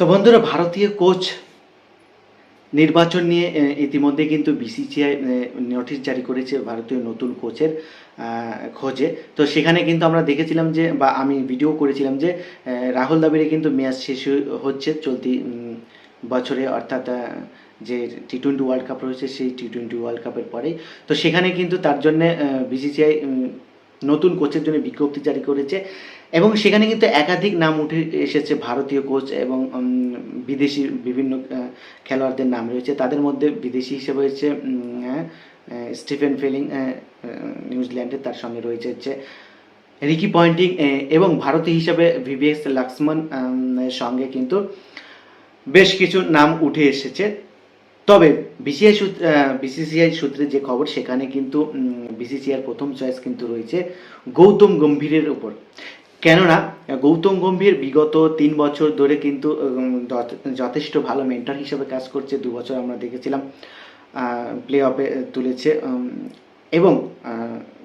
তো বন্ধুরা, ভারতীয় কোচ নির্বাচন নিয়ে ইতিমধ্যে কিন্তু বিসিসিআই নোটিশ জারি করেছে ভারতীয় নতুন কোচের খোঁজে। তো সেখানে কিন্তু আমরা দেখেছিলাম যে, বা আমি ভিডিও করেছিলাম যে রাহুল দ্রাবিড়ে কিন্তু মেয়াদ শেষ হচ্ছে চলতি বছরে, অর্থাৎ যে টি টোয়েন্টি ওয়ার্ল্ড কাপ রয়েছে, সেই টি টোয়েন্টি ওয়ার্ল্ড কাপের পরেই। তো সেখানে কিন্তু তার জন্যে বিসিসিআই নতুন কোচের জন্য বিজ্ঞপ্তি জারি করেছে। এবং সেখানে কিন্তু একাধিক নাম উঠে এসেছে ভারতীয় কোচ এবং বিদেশি বিভিন্ন খেলোয়াড়দের নাম রয়েছে। তাদের মধ্যে বিদেশি হিসেবে হচ্ছে হ্যাঁ, স্টিফেন ফিলিং নিউজিল্যান্ডের তার সঙ্গে রয়েছে হচ্ছে রিকি পয়েন্টিং এবং ভারতীয় হিসাবে ভিভিএস লাক্সমন সঙ্গে কিন্তু বেশ কিছু নাম উঠে এসেছে। তবে বিসিআই বিসিসিআই সূত্রে যে খবর সেখানে কিন্তু বিসিসিআইয়ের প্রথম চয়েস কিন্তু রয়েছে গৌতম গম্ভীরের উপর। কেননা, গৌতম গম্ভীর বিগত তিন বছর ধরে কিন্তু যথে- যথেষ্ট ভালো মেন্টর হিসেবে কাজ করছে। দু বছর আমরা দেখেছিলাম প্লে অফে তুলেছে এবং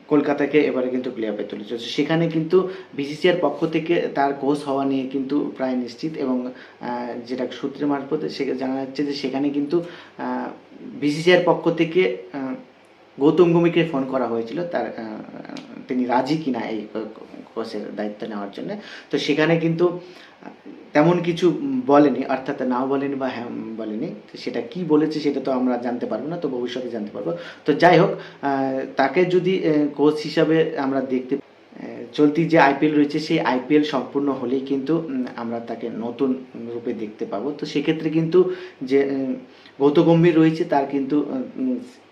কলকাতাকে এবারে কিন্তু প্লে অফে তুলেছে। সেখানে কিন্তু বিসিসিআর পক্ষ থেকে তার কোচ হওয়া নিয়ে কিন্তু প্রায় নিশ্চিত এবং যেটা সূত্রের মারফত সে জানা যাচ্ছে যে সেখানে কিন্তু বিসিসিআর পক্ষ থেকে গৌতম গম্ভীরকে ফোন করা হয়েছিল। তার তিনি রাজি কিনা এই কোচের দায়িত্ব নেওয়ার জন্য। তো সেখানে কিন্তু তেমন কিছু বলেনি অর্থাৎ নাও বলেনি বা হ্যাঁ বলেনি। সেটা কি বলেছে সেটা তো আমরা জানতে পারব না তো ভবিষ্যতে জানতে পারব। তো যাই হোক তাকে যদি কোচ হিসাবে আমরা দেখতে চলতি যে আইপিএল রয়েছে সেই আইপিএল সম্পূর্ণ হলেই কিন্তু আমরা তাকে নতুন রূপে দেখতে পাবো। তো সেক্ষেত্রে কিন্তু যে উম, গৌতম গম্ভীর রয়েছে তার কিন্তু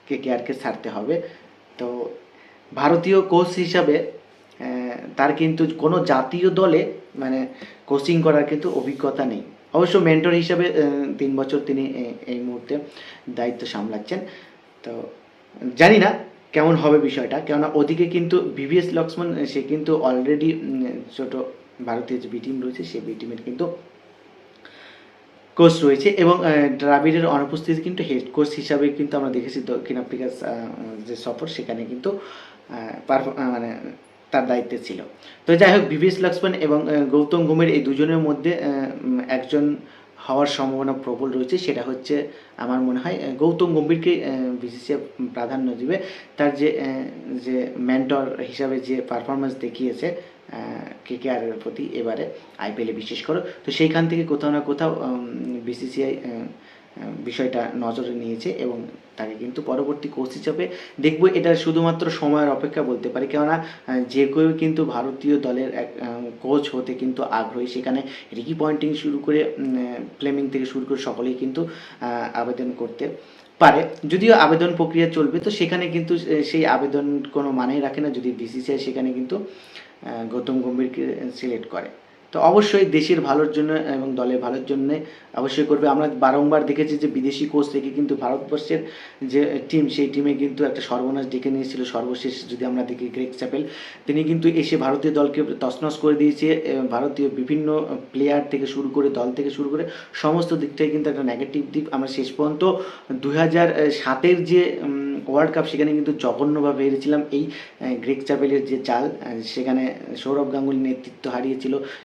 কে কে কেয়ারকে ছাড়তে হবে। তো ভারতীয় কোচ হিসাবে তার কিন্তু কোনো জাতীয় দলে মানে কোচিং করার কিন্তু অভিজ্ঞতা নেই। অবশ্য মেন্টর হিসাবে তিন বছর তিনি এই মুহূর্তে দায়িত্ব সামলাচ্ছেন। তো জানি না কেমন হবে বিষয়টা, কেননা ওদিকে কিন্তু ভিভিএস লক্ষ্মণ সে কিন্তু অলরেডি ছোট ভারতীয় যে বি টিম রয়েছে সেই বি টিমের কিন্তু কোচ রয়েছে এবং দ্রাবিড়ের অনুপস্থিতি কিন্তু হেড কোচ হিসাবে কিন্তু আমরা দেখেছি দক্ষিণ আফ্রিকার যে সফর, সেখানে কিন্তু মানে তার দায়িত্বে ছিল। তো যাই হোক ভিভিএস লক্ষ্মণ এবং গৌতম গম্ভীর এই দুজনের মধ্যে একজন হওয়ার সম্ভাবনা প্রবল রয়েছে, সেটা হচ্ছে আমার মনে হয় গৌতম গম্ভীরকে বিসিসিআই প্রাধান্য দিবে। তার যে যে মেন্টর হিসাবে যে পারফরমেন্স দেখিয়েছে কে কে আর প্রতি, এবারে আইপিএলে বিশেষ করে, তো সেইখান থেকে কোথাও না কোথাও বিসিসিআই বিষয়টা নজরে নিয়েছে এবং তাকে কিন্তু পরবর্তী কোচ হিসাবে দেখব। এটা শুধুমাত্র সময়ের অপেক্ষা বলতে পারি, কেননা যে কেউ কিন্তু ভারতীয় দলের এক কোচ হতে কিন্তু আগ্রহী। সেখানে রিকি পয়েন্টিং শুরু করে ফ্লেমিং থেকে শুরু করে সকলেই কিন্তু আবেদন করতে পারে। যদিও আবেদন প্রক্রিয়া চলবে, তো সেখানে কিন্তু সেই আবেদন কোনো মানেই রাখে না। যদি বিসিসিআই সেখানে কিন্তু গৌতম গম্ভীরকে সিলেক্ট করে। তো অবশ্যই দেশের ভালোর জন্য এবং দলের ভালোর জন্য অবশ্যই করবে। আমরা বারংবার দেখেছি যে বিদেশি কোচ থেকে কিন্তু ভারতবর্ষের যে টিম সেই টিমে কিন্তু একটা সর্বনাশ ডেকে নিয়েছিল। সর্বশেষ যদি আমরা দেখি গ্রেক চ্যাপেল তিনি কিন্তু এসে ভারতীয় দলকে তছনছ করে দিয়েছে। ভারতীয় বিভিন্ন প্লেয়ার থেকে শুরু করে, দল থেকে শুরু করে সমস্ত দিকটাই কিন্তু একটা নেগেটিভ দিক। আমরা শেষ পর্যন্ত দু হাজার সাতের যে ওয়ার্ল্ড কাপ সেখানে কিন্তু জঘন্যভাবে হেরেছিলাম। এই গ্রেক চ্যাপেলের যে চাল, সেখানে সৌরভ গাঙ্গুলি নেতৃত্ব হারিয়েছিল।